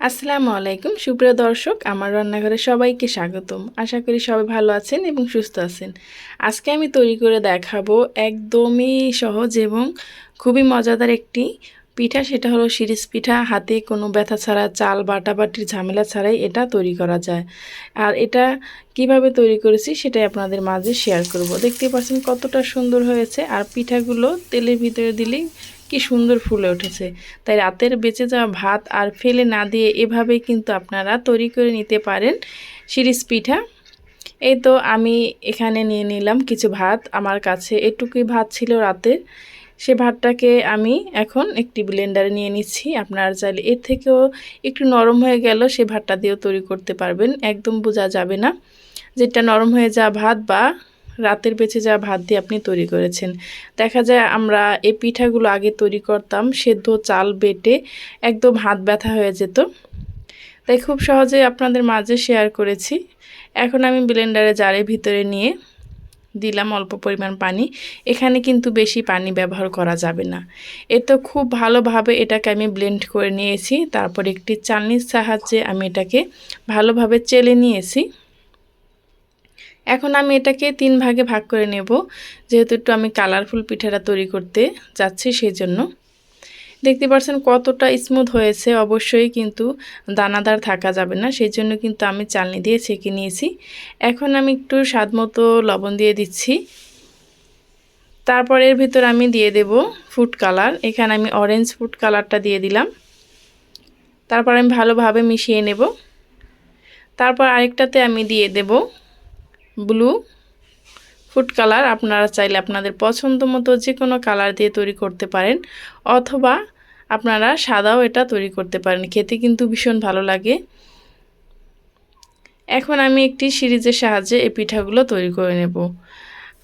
আসসালামু আলাইকুম। সুপ্রিয় দর্শক, আমার রান্নাঘরে সবাইকে স্বাগতম। আশা করি সবাই ভালো আছেন এবং সুস্থ আছেন। আজকে আমি তৈরি করে দেখাবো একদমই সহজ এবং খুবই মজাদার একটি পিঠা সেটা হলো শিরিষ পিঠা। হাতে কোনো ব্যথা ছাড়া চাল বাটাবাটির ঝামেলা ছাড়াই এটা তৈরি করা যায়। আর এটা কীভাবে তৈরি করেছি সেটাই আপনাদের মাঝে শেয়ার করব। দেখতে পাচ্ছেন কতটা সুন্দর হয়েছে। আর পিঠাগুলো তেলের ভিতরে দিলেই কি সুন্দর ফুলে উঠেছে। তাই রাতের বেঁচে যাওয়া ভাত আর ফেলে না দিয়ে এভাবেই কিন্তু আপনারা তৈরি করে নিতে পারেন শিরিষ পিঠা। এই তো আমি এখানে নিয়ে নিলাম কিছু ভাত। আমার কাছে এটুকুই ভাত ছিল রাতের সে ভাতটাকে আমি এখন একটি ব্লেন্ডারে নিয়ে নিচ্ছি। আপনারা চাইলে এর থেকেও একটু নরম হয়ে গেল সে ভাতটা দিয়েও তৈরি করতে পারবেন। একদম বোঝা যাবে না যেটা নরম হয়ে যাওয়া ভাত বা রাতের বেঁচে যাওয়া ভাত দিয়ে আপনি তৈরি করেছেন। দেখা যায় আমরা এই পিঠাগুলো আগে তৈরি করতাম, সেদ্ধ চাল বেটে একদম হাত ব্যথা হয়ে যেত। তাই খুব সহজে আপনাদের মাঝে শেয়ার করেছি। এখন আমি ব্লেন্ডারে জারের ভিতরে নিয়ে দিলাম অল্প পরিমাণ পানি। এখানে কিন্তু বেশি পানি ব্যবহার করা যাবে না। তো খুব ভালোভাবে এটাকে আমি ব্লেন্ড করে নিয়েছি। তারপর একটি চালনির সাহায্যে আমি এটাকে ভালোভাবে চেলে নিয়েছি। এখন আমি এটাকে তিন ভাগে ভাগ করে নেব। যেহেতু একটু আমি কালারফুল পিঠাটা তৈরি করতে যাচ্ছি সেই জন্য দেখতে পাচ্ছেন কতটা স্মুথ হয়েছে, অবশ্যই কিন্তু দানাদার থাকা যাবে না, সেই জন্য কিন্তু আমি চালনি দিয়ে ছেঁকে নিয়েছি। এখন আমি একটু স্বাদ মতো লবণ দিয়ে দিচ্ছি। তারপর এর ভিতর আমি দিয়ে দেব ফুড কালার এখানে আমি অরেঞ্জ ফুড কালারটা দিয়ে দিলাম। তারপর আমি ভালোভাবে মিশিয়ে নেব। তারপর আরেকটাতে আমি দিয়ে দেব ব্লু ফুড কালার আপনারা চাইলে আপনাদের পছন্দ মতো যে কোনো কালার দিয়ে তৈরি করতে পারেন, অথবা আপনারা সাদাও এটা তৈরি করতে পারেন। খেতে কিন্তু ভীষণ ভালো লাগে। এখন আমি একটি সিরিজের সাহায্যে এই পিঠাগুলো তৈরি করে নেব।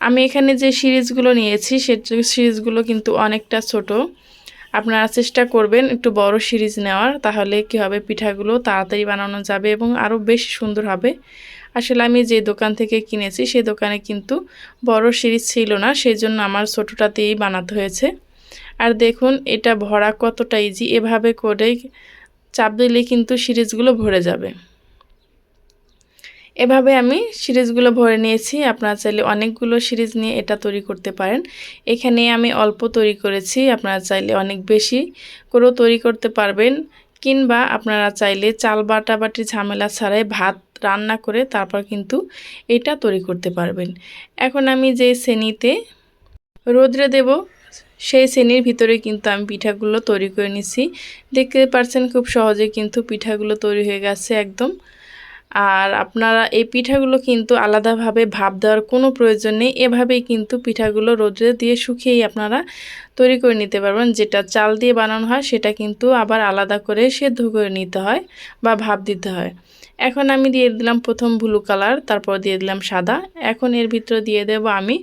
আমি এখানে যে সিরিজগুলো নিয়েছি, সে সিরিজগুলো কিন্তু অনেকটা ছোট। আপনারা চেষ্টা করবেন একটু বড় সিরিজ নেওয়ার, তাহলে কি হবে পিঠাগুলো তাড়াতাড়ি বানানো যাবে এবং আরও বেশি সুন্দর হবে। আসলে আমি যে দোকান থেকে কিনেছি সেই দোকানে কিন্তু বড় সিরিজ ছিল না সেই জন্য আমার ছোটোটাতেই বানাতে হয়েছে। আর দেখুন, এটা ভরা কতটা ইজি এভাবে করেই চাপ দিলে কিন্তু সিরিজগুলো ভরে যাবে। এভাবে আমি সিরিজগুলো ভরে নিয়েছি। আপনারা চাইলে অনেকগুলো সিরিজ নিয়ে এটা তৈরি করতে পারেন। এখানে আমি অল্প তৈরি করেছি। আপনারা চাইলে অনেক বেশি করেও তৈরি করতে পারবেন। কিংবা আপনারা চাইলে চাল বাটা বাটি ঝামেলা ছাড়াই ভাত রান্না করে তারপর কিন্তু এটা তৈরি করতে পারবেন। এখন আমি যে শ্রেণীতে রোদ্রে দেব সেই শ্রেণির ভিতরে কিন্তু আমি পিঠাগুলো তৈরি করে নিছি। দেখতে পাচ্ছেন খুব সহজে কিন্তু পিঠাগুলো তৈরি হয়ে গেছে একদম। আর আপনারা এই পিঠাগুলো কিন্তু আলাদাভাবে ভাব দেওয়ার কোনো প্রয়োজন নেই। এভাবেই কিন্তু পিঠাগুলো রোদ্রে দিয়ে শুকিয়েই আপনারা তৈরি করে নিতে পারবেন। যেটা চাল দিয়ে বানানো হয়, সেটা কিন্তু আবার আলাদা করে সেদ্ধ করে নিতে হয় বা ভাব দিতে হয়। এখন আমি দিয়ে দিলাম প্রথম ব্লু কালার তারপর দিয়ে দিলাম সাদা। এখন এর ভিতরে দিয়ে দেব আমি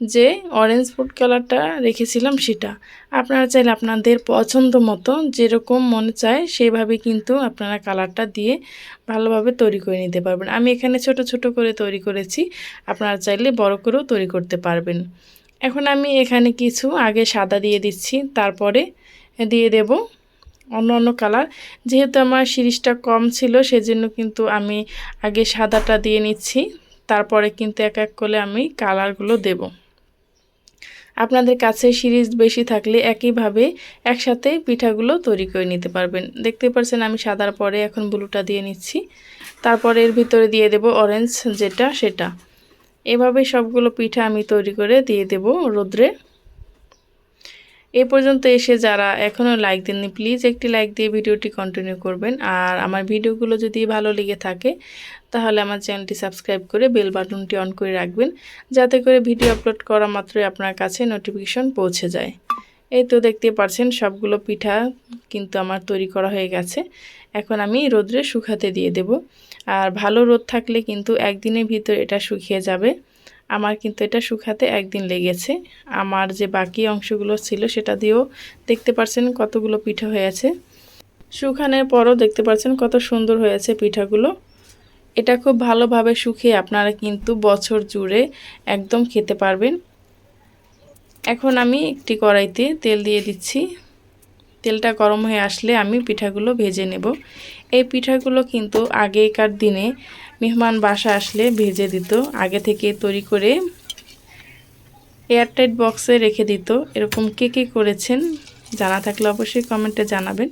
যে অরেঞ্জ ফুড কালারটা রেখেছিলাম সেটা। আপনারা চাইলে আপনাদের পছন্দ মতো যেরকম মনে চায় সেইভাবে কিন্তু আপনারা কালারটা দিয়ে ভালোভাবে তৈরি করে নিতে পারবেন। আমি এখানে ছোট ছোট করে তৈরি করেছি, আপনারা চাইলে বড় করেও তৈরি করতে পারবেন। এখন আমি এখানে কিছু আগে সাদা দিয়ে দিচ্ছি, তারপরে দিয়ে দেব অন্য অন্য কালার যেহেতু আমার সিরিজটা কম ছিল, সেজন্য কিন্তু আমি আগে সাদাটা দিয়ে নিচ্ছি, তারপরে কিন্তু এক এক করে আমি কালারগুলো দেব। আপনাদের কাছে সিরিজ বেশি থাকলে একইভাবে একসাথে পিঠাগুলো তৈরি করে নিতে পারবেন। দেখতে পারছেন আমি সাদার পরে এখন ব্লুটা দিয়ে নিচ্ছি। তারপরে এর ভিতরে দিয়ে দেব অরেঞ্জ যেটা সেটা। এভাবে সবগুলো পিঠা আমি তৈরি করে দিয়ে দেব রোদ্রে। এ পর্যন্ত এসে যারা এখনও লাইক দেননি প্লিজ একটি লাইক দিয়ে ভিডিওটি কন্টিনিউ করবেন। আর আমার ভিডিওগুলো যদি ভালো লেগে থাকে, তাহলে আমার চ্যানেলটি সাবস্ক্রাইব করে বেল বাটনটি অন করে রাখবেন, যাতে করে ভিডিও আপলোড করা মাত্রই আপনার কাছে নোটিফিকেশন পৌঁছে যায়। এই তো দেখতে পাচ্ছেন সবগুলো পিঠা কিন্তু আমার তৈরি করা হয়ে গেছে। এখন আমি রোদ্রে শুকাতে দিয়ে দেব। আর ভালো রোদ থাকলে কিন্তু একদিনের ভিতর এটা শুকিয়ে যাবে। আমার কিন্তু এটা শুকাতে একদিন লেগেছে। আমার যে বাকি অংশগুলো ছিল সেটা দিয়েও দেখতে পাচ্ছেন কতগুলো পিঠা হয়েছে শুকানোর পরও দেখতে পাচ্ছেন কত সুন্দর হয়েছে পিঠাগুলো। এটা খুব ভালোভাবে শুকিয়ে আপনারা কিন্তু বছর জুড়ে একদম খেতে পারবেন। এখন আমি একটি কড়াইতে তেল দিয়ে দিচ্ছি। তেলটা গরম হয়ে আসলে আমি পিঠাগুলো ভেজে নেব। এই পিঠাগুলো কিন্তু আগেকার দিনে মেহমান বাসা আসলে ভেজে দিত, আগে থেকে তৈরি করে এয়ারটাইট বক্সে রেখে দিত। এরকম কে কে করেছেন জানা থাকলে অবশ্যই কমেন্টে জানাবেন।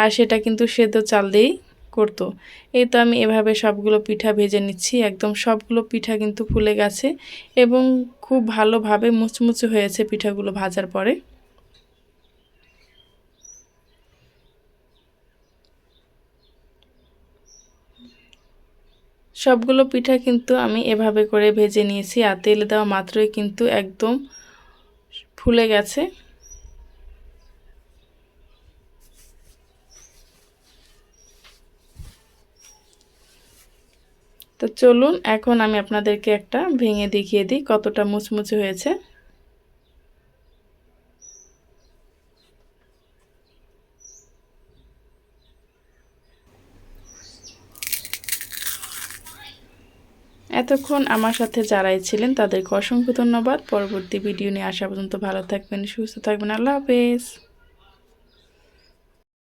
আর সেটা কিন্তু সেদ্ধ চাল দিয়েই করতো। এই তো আমি এভাবে সবগুলো পিঠা ভেজে নিচ্ছি, একদম সবগুলো পিঠা কিন্তু ফুলে গেছে এবং খুব ভালোভাবে মুচমুচে হয়েছে পিঠাগুলো ভাজার পরে। সবগুলো পিঠা কিন্তু আমি এভাবে করে ভেজে নিয়েছি। আর তেল দেওয়া মাত্রই কিন্তু একদম ফুলে গেছে। তো চলুন, এখন আমি আপনাদেরকে একটা ভেঙে দেখিয়ে দিই কতটা মুচমুচে হয়েছে। এতক্ষণ আমার সাথে যারাই ছিলেন তাদেরকে অসংখ্য ধন্যবাদ। পরবর্তী ভিডিও নিয়ে আসা পর্যন্ত ভালো থাকবেন, সুস্থ থাকবেন। আল্লাহ হাফেজ।